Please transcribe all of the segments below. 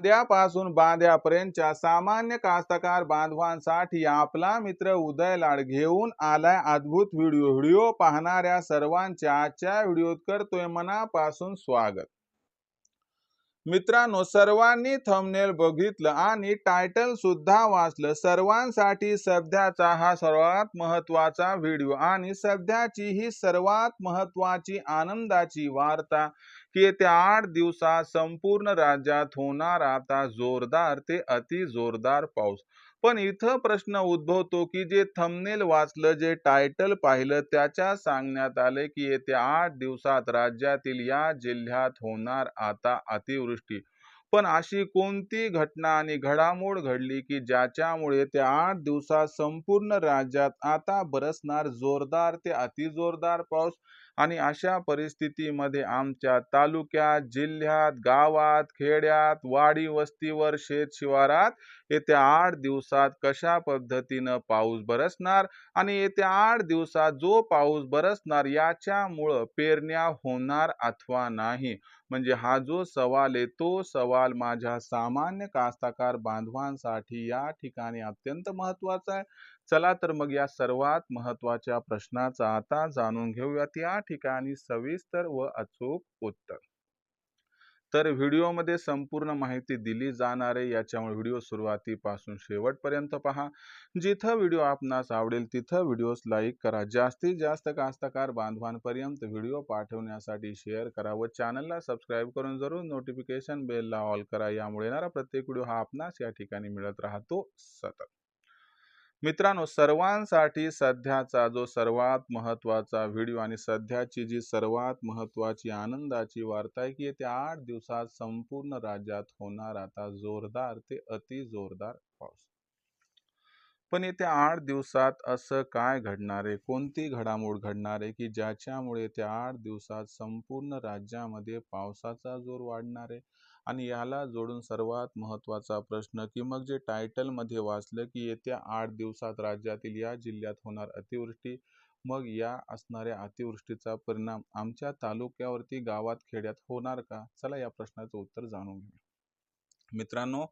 बांध्यापासून बांध्यापर्यंतच्या सामान्य कास्तकार बांधवांसाठी आपला मित्र उदय लाड घेऊन आलाय अद्भुत व्हिडिओ. व्हिडिओ पाहणाऱ्या सर्वांच्या आजच्या व्हिडिओत करतोय मनापासून स्वागत. मित्रांनो सर्वांनी थंबनेल बघितलं आणि टायटल सुद्धा वाचलं. सर्वांसाठी सध्याचा हा सर्वात महत्त्वाचा व्हिडिओ आणि सध्याची ही सर्वात महत्वाची आनंदाची वार्ता की येत्या आठ दिवसात संपूर्ण राज्यात होणार आता जोरदार ते अति जोरदार पाऊस. पण इथं प्रश्न उद्भवतो की जे थंबनेल वाचलं जे टायटल पाहिलं त्याच्या सांगण्यात आले की येत्या आठ दिवसात राज्यातील या जिल्ह्यात होणार आता अतिवृष्टी. पण अशी कोणती घटना आणि घडामोड घडली की ज्याच्यामुळे त्या आठ दिवसात संपूर्ण राज्यात आता बरसणार जोरदार ते अतिजोरदार पाऊस? आणि अशा परिस्थितीमध्ये आमच्या तालुक्यात जिल्ह्यात गावात खेड्यात वाडी वस्तीवर शेत शिवारात येत्या आठ दिवसात कशा पद्धतीनं पाऊस बरसणार आणि येत्या आठ दिवसात जो पाऊस बरसणार याच्यामुळं पेरण्या होणार अथवा नाही? म्हणजे हा जो सवाल आहे तो सवाल माझ्या सामान्य कास्तकार बांधवांसाठी या ठिकाणी अत्यंत महत्त्वाचा आहे. चला तर मग या सर्वात महत्त्वाच्या प्रश्नाचा आता जाणून घेऊयात या ठिकाणी सविस्तर व अचूक उत्तर. तर व्हिडिओमध्ये संपूर्ण माहिती दिली जाणार आहे. याच्यामुळे व्हिडिओ सुरुवातीपासून शेवटपर्यंत पहा. जिथं व्हिडिओ आपणास आवडेल तिथं व्हिडिओस लाईक करा. जास्तीत जास्त कास्तकार बांधवांपर्यंत व्हिडिओ पाठवण्यासाठी शेअर करा व चॅनलला सबस्क्राईब करून जरूर नोटिफिकेशन बेलला ऑल करा. यामुळे येणारा प्रत्येक व्हिडिओ हा आपणास या ठिकाणी मिळत राहतो सतत. मित्रांनो सर्वांसाठी सध्याचा जो सर्वात महत्त्वाचा व्हिडिओ आणि सध्याची जी सर्वात महत्वाची आनंदाची वार्ता आहे की येत्या आठ दिवसात संपूर्ण राज्यात होणार आता जोरदार ते अति जोरदार पाऊस. पण येत्या आठ दिवसात असं काय घडणार आहे? कोणती घडामोड घडणार आहे की ज्याच्यामुळे त्या आठ दिवसात संपूर्ण राज्यामध्ये पावसाचा जोर वाढणार आहे? आणि याला जोडून सर्वात महत्त्वाचा प्रश्न की मग जे टायटलमध्ये वाचलं की येत्या आठ दिवसात राज्यातील या जिल्ह्यात होणार अतिवृष्टी मग या असणाऱ्या अतिवृष्टीचा परिणाम आमच्या तालुक्यावरती गावात खेड्यात होणार का? चला या प्रश्नाचं उत्तर जाणून घेऊ मित्रांनो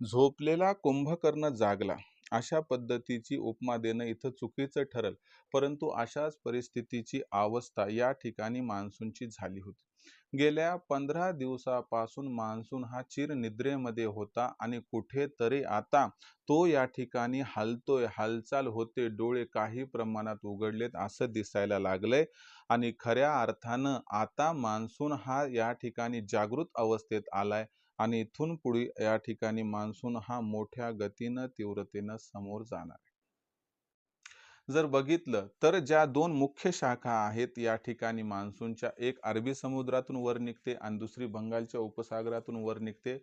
झोपलेला कुंभकर्ण जागला. अशा पद्धतीची उपमा देणं इथं चुकीचं ठरल. परंतु अशाच परिस्थितीची अवस्था या ठिकाणी मान्सूनची झाली होती. गेल्या पंधरा दिवसापासून मान्सून हा चिर निद्रेमध्ये होता आणि कुठेतरी आता तो या ठिकाणी हलतोय हालचाल होते डोळे काही प्रमाणात उघडलेत असं दिसायला लागलंय. आणि खऱ्या अर्थानं आता मान्सून हा या ठिकाणी जागृत अवस्थेत आलाय आणि इथून पुढे या ठिकाणी मान्सून हा मोठ्या गतीनं तीव्रतेनं समोर जाणार जर बघितलं तर ज्या दोन मुख्य शाखा आहेत या ठिकाणी मान्सूनच्या एक अरबी समुद्रातून वर निघते आणि दुसरी बंगालच्या उपसागरातून वर निघते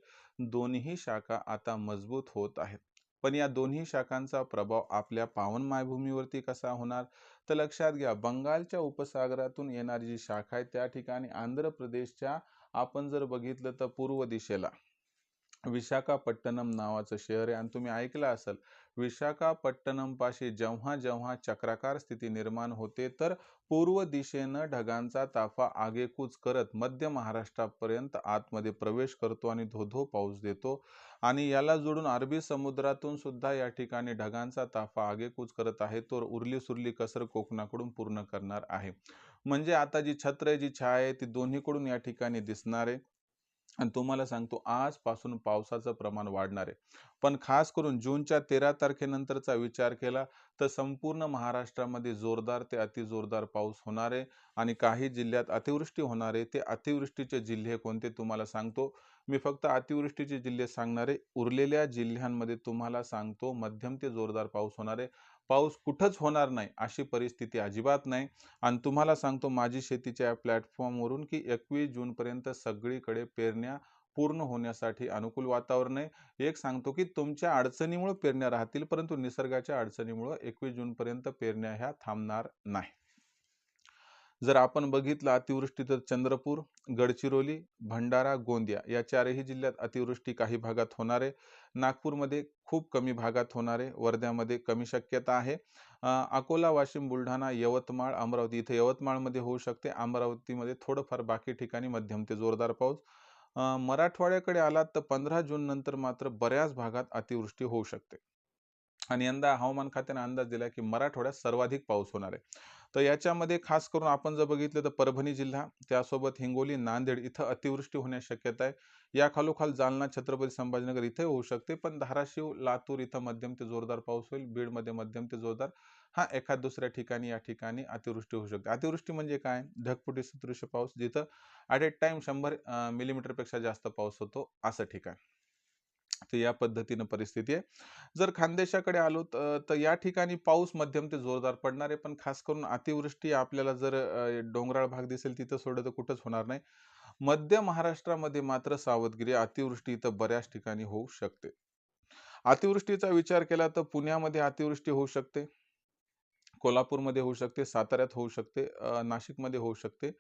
दोन्ही शाखा आता मजबूत होत आहेत. पण या दोन्ही शाखांचा प्रभाव आपल्या पावन मायभूमीवरती कसा होणार? तर लक्षात घ्या बंगालच्या उपसागरातून येणारी जी शाखा आहे त्या ठिकाणी आंध्र प्रदेशच्या आपण जर बघितलं तर पूर्व दिशेला विशाखापट्टणम नावाचं शहर आहे. आणि तुम्ही ऐकलं असेल विशाखापट्टणमपाशी जेव्हा जेव्हा चक्राकार स्थिती निर्माण होते तर पूर्व दिशेनं ढगांचा ताफा आगेकूच करत मध्य महाराष्ट्रापर्यंत आतमध्ये प्रवेश करतो आणि धोधो पाऊस देतो. आणि याला जोडून अरबी समुद्रातून सुद्धा या ठिकाणी ढगांचा ताफा आगेकूच करत आहे तो उरली सुरली कसर कोकणाकडून पूर्ण करणार आहे. म्हणजे आता जी छत्र जी छाया आहे ती दोन्हीकडून या ठिकाणी दिसणार. आहे आणि तुम्हाला सांगतो आजपासून पावसाचं प्रमाण वाढणार आहे. पण खास करून जूनच्या तेरा तारखेनंतरचा विचार केला तर संपूर्ण महाराष्ट्रामध्ये जोरदार ते अतिजोरदार पाऊस होणार आहे आणि काही जिल्ह्यात अतिवृष्टी होणार आहे. ते अतिवृष्टीचे जिल्हे कोणते तुम्हाला सांगतो. मी फक्त अतिवृष्टीचे जिल्हे सांगणार आहे. उरलेल्या जिल्ह्यांमध्ये तुम्हाला सांगतो मध्यम ते जोरदार पाऊस होणार आहे. पाऊस कुठंच होणार नाही अशी परिस्थिती अजिबात नाही. आणि तुम्हाला सांगतो माझी शेतीच्या या प्लॅटफॉर्मवरून की एकवीस जूनपर्यंत सगळीकडे पेरण्या पूर्ण होण्यासाठी अनुकूल वातावरण आहे. एक सांगतो की तुमच्या अडचणीमुळे पेरण्या राहतील परंतु निसर्गाच्या अडचणीमुळे एकवीस जूनपर्यंत पेरण्या ह्या थांबणार नाही. जर आपण बघितलं अतिवृष्टी तर चंद्रपूर गडचिरोली भंडारा गोंदिया या चारही जिल्ह्यात अतिवृष्टी काही भागात होणार आहे. नागपूरमध्ये खूप कमी भागात होणार आहे. वर्ध्यामध्ये कमी शक्यता आहे. अकोला वाशिम बुलढाणा यवतमाळ अमरावती इथे यवतमाळमध्ये होऊ शकते. अमरावतीमध्ये थोडंफार बाकी ठिकाणी मध्यम ते जोरदार पाऊस. मराठवाड्याकडे आलात तर पंधरा जून नंतर मात्र बऱ्याच भागात अतिवृष्टी होऊ शकते. आणि यंदा हवामान खात्याने अंदाज दिला की मराठवाड्यात सर्वाधिक पाऊस होणार आहे. तर याच्यामध्ये खास करून आपण जर बघितलं तर परभणी जिल्हा त्यासोबत हिंगोली नांदेड इथं अतिवृष्टी होण्याची शक्यता आहे. या खालोखाल जालना छत्रपती संभाजीनगर इथे होऊ शकते पण धाराशिव लातूर इथं मध्यम ते जोरदार पाऊस होईल. बीडमध्ये मध्यम ते जोरदार. हा एखाद दुसऱ्या ठिकाणी या ठिकाणी अतिवृष्टी होऊ शकते. अतिवृष्टी म्हणजे काय? ढगफुटी सदृश्य पाऊस जिथं ॲट ए टाइम शंभर मिलीमीटरपेक्षा जास्त पाऊस होतो असं ठिकाण. तर या पद्धतीनं परिस्थिती आहे. जर खानदेशाकडे आलो तर या ठिकाणी पाऊस मध्यम ते जोरदार पडणार आहे. पण खास करून अतिवृष्टी आपल्याला जर डोंगराळ भाग दिसेल तिथं सोडलं तर कुठंच होणार नाही. मध्य महाराष्ट्रामध्ये मात्र सावधगिरी अतिवृष्टी इथं बऱ्याच ठिकाणी होऊ शकते. अतिवृष्टीचा विचार केला तर पुण्यामध्ये अतिवृष्टी होऊ शकते. कोल्हापूरमध्ये होऊ शकते. साताऱ्यात होऊ शकते. नाशिकमध्ये होऊ शकते.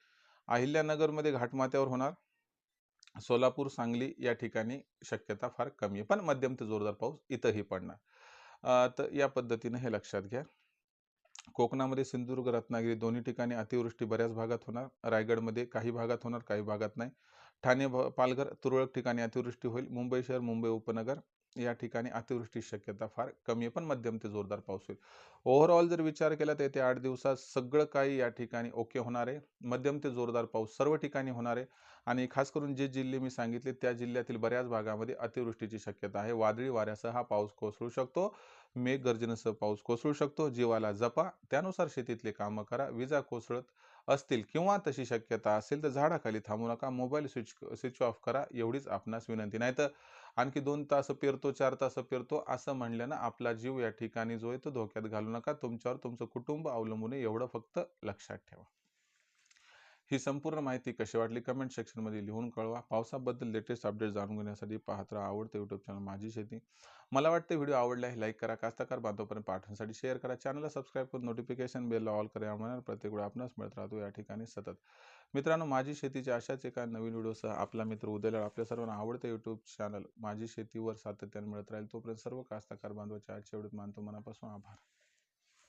अहिल्यानगरमध्ये घाटमाथ्यावर होणार. सोलापूर सांगली या ठिकाणी शक्यता फार कमी आहे. पण मध्यम ते जोरदार पाऊस इथंही पडणार. तर या पद्धतीनं हे लक्षात घ्या. कोकणामध्ये सिंधुदुर्ग रत्नागिरी दोन्ही ठिकाणी अतिवृष्टी बऱ्याच भागात होणार. रायगडमध्ये काही भागात होणार काही भागात नाही. ठाणे भ- पालघर तुरळक ठिकाणी अतिवृष्टी होईल. मुंबई शहर मुंबई उपनगर या ठिकाणी अतिवृष्टीची शक्यता फार कमी आहे पण मध्यम ते जोरदार पाऊस होईल. ओव्हरऑल जर विचार केला तर येत्या आठ दिवसात सगळं काही या ठिकाणी ओके होणार आहे. मध्यम ते जोरदार पाऊस सर्व ठिकाणी होणार आहे. आणि खास करून जे जिल्हे मी सांगितले त्या जिल्ह्यातील बऱ्याच भागामध्ये अतिवृष्टीची शक्यता आहे. वादळी वाऱ्यासह हा पाऊस कोसळू शकतो. मेघ गर्जनेसह पाऊस कोसळू शकतो. जीवाला जपा. त्यानुसार शेतीतले कामं करा. विजा कोसळत असतील किंवा तशी शक्यता असेल तर झाडाखाली थांबू नका. मोबाईल स्विच स्विच ऑफ करा. एवढीच आपणास विनंती. नाही तर आणखी दोन तास पेरतो चार तास पेरतो असं म्हणल्यानं आपला जीव या ठिकाणी जो आहे तो धोक्यात घालू नका. तुमच्यावर तुमचं कुटुंब अवलंबून आहे. एवढं फक्त लक्षात ठेवा. ही संपूर्ण माहिती कशी वाटली? कमेंट सेक्शनमध्ये लिहून कळवा. पावसाबद्दल लेटेस्ट अपडेट जाणून घेण्यासाठी पाहत राहा आवडतं यूट्यूब चॅनल माझी शेती. मला वाटते व्हिडिओ आवडला आहे लाईक करा. कास्तकार बांधवपर्यंत पाठवण्यासाठी शेअर करा. चॅनलला सबस्क्राईब करून नोटिफिकेशन बेलला ऑल करा. म्हणून प्रत्येक वेळ आपणास मिळत राहतो. या ठिकाणी सतत. मित्रांनो माझी शेतीच्या अशाच एका नवीन व्हिडिओसह आपला मित्र उद्याला आपल्या सर्वांना आवडतं यूट्यूब चॅनल माझी शेतीवर सातत्याने मिळत राहील तोपर्यंत सर्व कास्तकार बांधवाच्या आजच्या व्हिडिओत मानतो. मनापासून आभार.